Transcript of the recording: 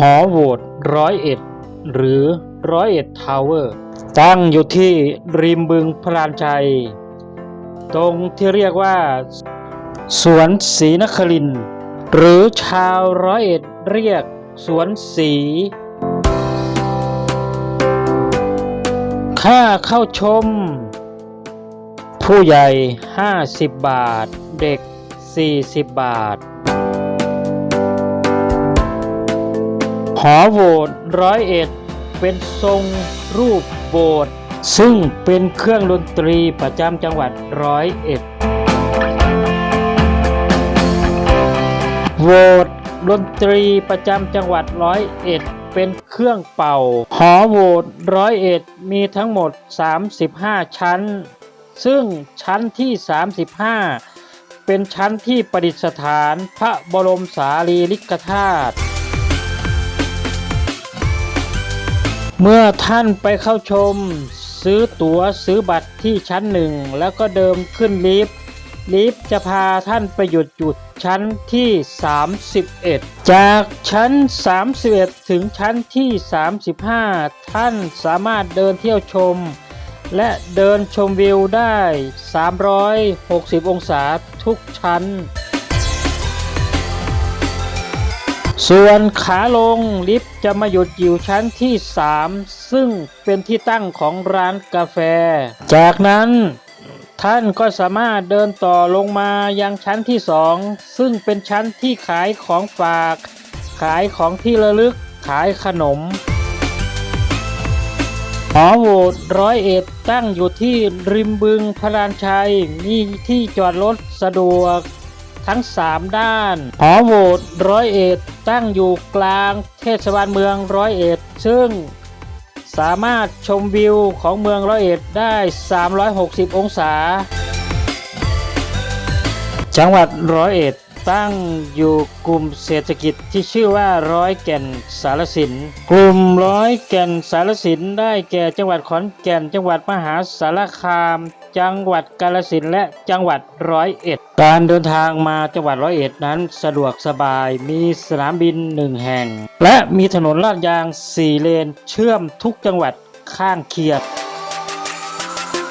หอโหวตร้อยเอ็ดหรือร้อยเอ็ดทาวเวอร์ตั้งอยู่ที่ริมบึงพลานชัย ตรงที่เรียกว่า สวนศรีนคริน หรือชาวร้อยเอ็ดเรียกสวนศรีค่าเข้าชม ผู้ใหญ่ 50 บาท เด็ก 40 บาท หอโหวตร้อยเอ็ดเป็นทรงรูปโบสถ์ซึ่งเป็นเครื่องดนตรีประจำจังหวัดร้อยเอ็ดโหวตดนตรีประจำจังหวัดร้อยเอ็ดเป็นเครื่องเป่า หอโหวตร้อยเอ็ดมีทั้งหมด 35 ชั้น ซึ่งชั้นที่ 35 เป็นชั้นที่ประดิษฐานพระบรมสารีริกธาตุ เมื่อท่านไปเข้าชม ซื้อตั๋วซื้อบัตรที่ชั้นหนึ่งแล้วก็เดิมขึ้นลิฟต์ลิฟต์จะพาท่านไปหยุดจุดชั้นที่ 31 จากชั้น 31 ถึงชั้นที่ 35 ท่านสามารถเดินเที่ยวชม และเดินชมวิวได้ 360 องศาทุกชั้น ส่วนขาลงลิฟต์จะมาหยุดอยู่ชั้นที่ 3 ซึ่งเป็นที่ตั้งของร้านกาแฟ จากนั้นท่านก็สามารถเดินต่อลงมายังชั้นที่ 2 ซึ่งเป็นชั้นที่ขายของฝาก ขายของที่ระลึกขายขนมหอโหวตร้อยเอ็ดตั้งอยู่ที่ริมบึงพลานชัย มีที่จอดรถสะดวกทั้ง 3 ด้านหอโหวตร้อยเอ็ด ตั้งอยู่กลางเทศบาลเมืองร้อยเอ็ด ซึ่งสามารถชมวิวของเมืองร้อยเอ็ดได้ 360 องศา จังหวัดร้อยเอ็ด ตั้งอยู่กลุ่มเศรษฐกิจที่ชื่อว่าร้อยแก่นสารสิน กลุ่มร้อยแก่นสารสินได้แก่จังหวัดขอนแก่น จังหวัดมหาสารคาม จังหวัดกาฬสินและจังหวัดร้อยเอ็ด การเดินทางมาจังหวัดร้อยเอ็ดนั้นสะดวกสบายมีสนามบินหนึ่งแห่ง และมีถนนลาดยางสี่เลนเชื่อมทุกจังหวัดข้างเคียง